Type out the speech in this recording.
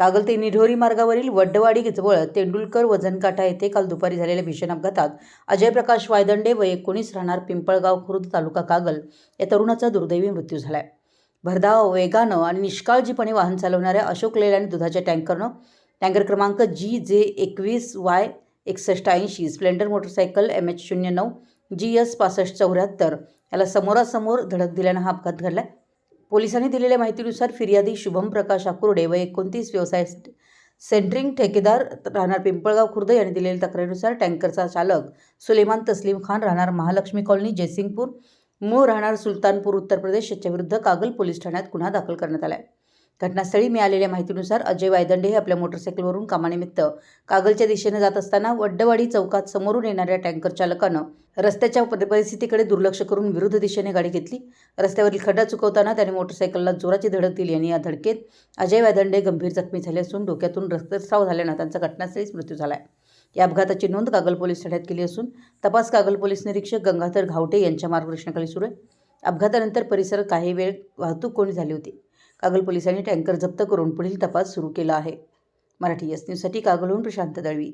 कागल ते निढोरी मार्गावरील वड्डवाडी जवळ तेंडुलकर वजनकाटा येथे काल दुपारी झालेल्या भीषण अपघातात अजय प्रकाश वायदंडे व एकोणीस राहणार पिंपळगाव खुर्द तालुका कागल या तरुणाचा दुर्दैवी मृत्यू झालाय. भरधाव वेगानं आणि निष्काळजीपणे वाहन चालवणाऱ्या अशोक लेलँड दुधाच्या टँकरनं टँकर क्रमांक जी जे एकवीस वाय एकसष्ट ऐंशी स्प्लेंडर मोटरसायकल एम एच शून्य नऊ जी एस पासष्ट चौऱ्याहत्तर याला समोरासमोर धडक दिल्यानं हा अपघात घडला पोलिसांनी दिलेल्या माहितीनुसार फिर्यादी शुभम प्रकाश आकुर्डे व एकोणतीस व्यवसाय सेंट्रिंग ठेकेदार राहणार पिंपळगाव खुर्द यांनी दिलेल्या तक्रारीनुसार टँकरचा चालक सुलेमान तस्लीम खान राहणार महालक्ष्मी कॉलनी जयसिंगपूर. मूळ राहणार सुलतानपूर उत्तर प्रदेश याच्या विरुद्ध कागल पोलीस ठाण्यात गुन्हा दाखल करण्यात आला आहे घटनास्थळी मिळालेल्या माहितीनुसार अजय वायदंडे हे आपल्या मोटरसायकलवरून कामानिमित्त कागलच्या दिशेने जात असताना वड्डवाडी चौकात समोरून येणाऱ्या टँकर चालकानं रस्त्याच्या परिस्थितीकडे दुर्लक्ष करून विरुद्ध दिशेने गाडी घेतली. रस्त्यावरील खड्डा चुकवताना त्याने मोटरसायकलला जोराची धडक दिली आणि या धडकेत अजय वायदंडे गंभीर जखमी झाले असून डोक्यातून रक्तस्राव झाल्यानं त्यांचा घटनास्थळीच मृत्यू झाला आहे या अपघाताची नोंद कागल पोलीस ठाण्यात केली असून तपास कागल पोलीस निरीक्षक गंगाधर घावटे यांच्या मार्गदर्शनाखाली सुरू आहे. अपघातानंतर परिसरात काही वेळ वाहतूक कोणी झाली होती. कागल पोलिसांनी टँकर जप्त करून पुढील तपास सुरू केला आहे. मराठी एस न्यूजसाठी कागलहून प्रशांत दळवी.